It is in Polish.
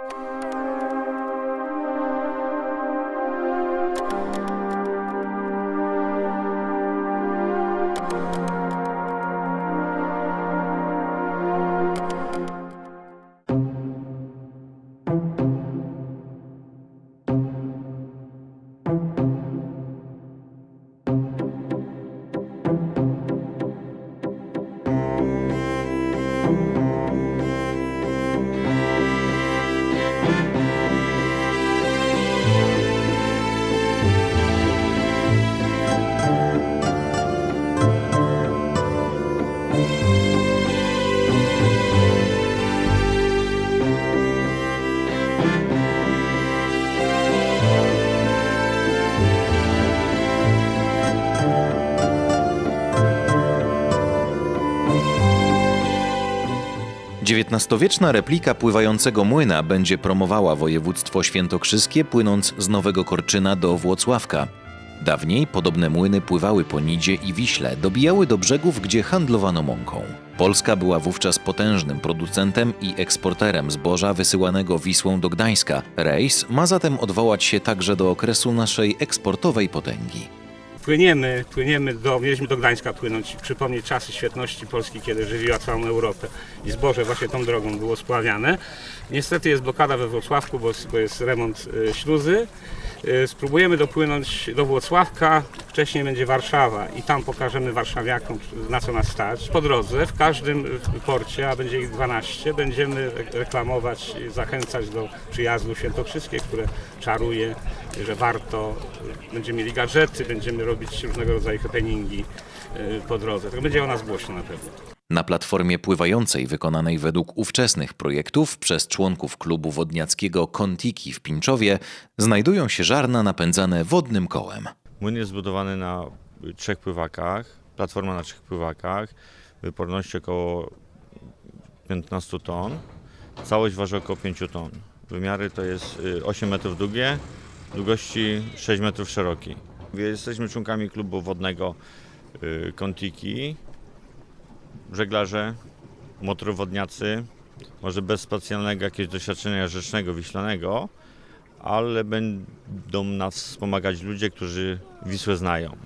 you XIX-wieczna replika pływającego młyna będzie promowała województwo świętokrzyskie płynąc z Nowego Korczyna do Włocławka. Dawniej podobne młyny pływały po Nidzie i Wiśle, dobijały do brzegów, gdzie handlowano mąką. Polska była wówczas potężnym producentem i eksporterem zboża wysyłanego Wisłą do Gdańska. Rejs ma zatem odwołać się także do okresu naszej eksportowej potęgi. Płyniemy, płyniemy do, mieliśmy do Gdańska płynąć, przypomnieć czasy świetności Polski, kiedy żywiła całą Europę i zboże właśnie tą drogą było spławiane. Niestety jest blokada we Wrocławku, bo, bo jest remont y, śluzy. Y, Spróbujemy dopłynąć do Włocławka, wcześniej będzie Warszawa i tam pokażemy warszawiakom na co nas stać. Po drodze w każdym y, porcie, a będzie ich 12, będziemy re- reklamować, zachęcać do przyjazdu świętokrzyskie, które czaruje, że warto. Będziemy mieli gadżety, będziemy robić różnego rodzaju happeningi y, po drodze. Tak będzie o nas głośno na pewno. Na platformie pływającej wykonanej według ówczesnych projektów przez członków klubu wodniackiego Kontiki w Pińczowie znajdują się żarna napędzane wodnym kołem. Młyn jest zbudowany na y, trzech pływakach, platforma na trzech pływakach, wyporność około 15 ton. Całość waży około 5 ton. Wymiary to jest y, 8 metrów długie, długości 6 metrów szeroki. Jesteśmy członkami klubu wodnego y, Kontiki. Żeglarze, motorowodniacy, może bez specjalnego jakiegoś doświadczenia rzecznego, wiślanego, ale będą nas wspomagać ludzie, którzy Wisłę znają.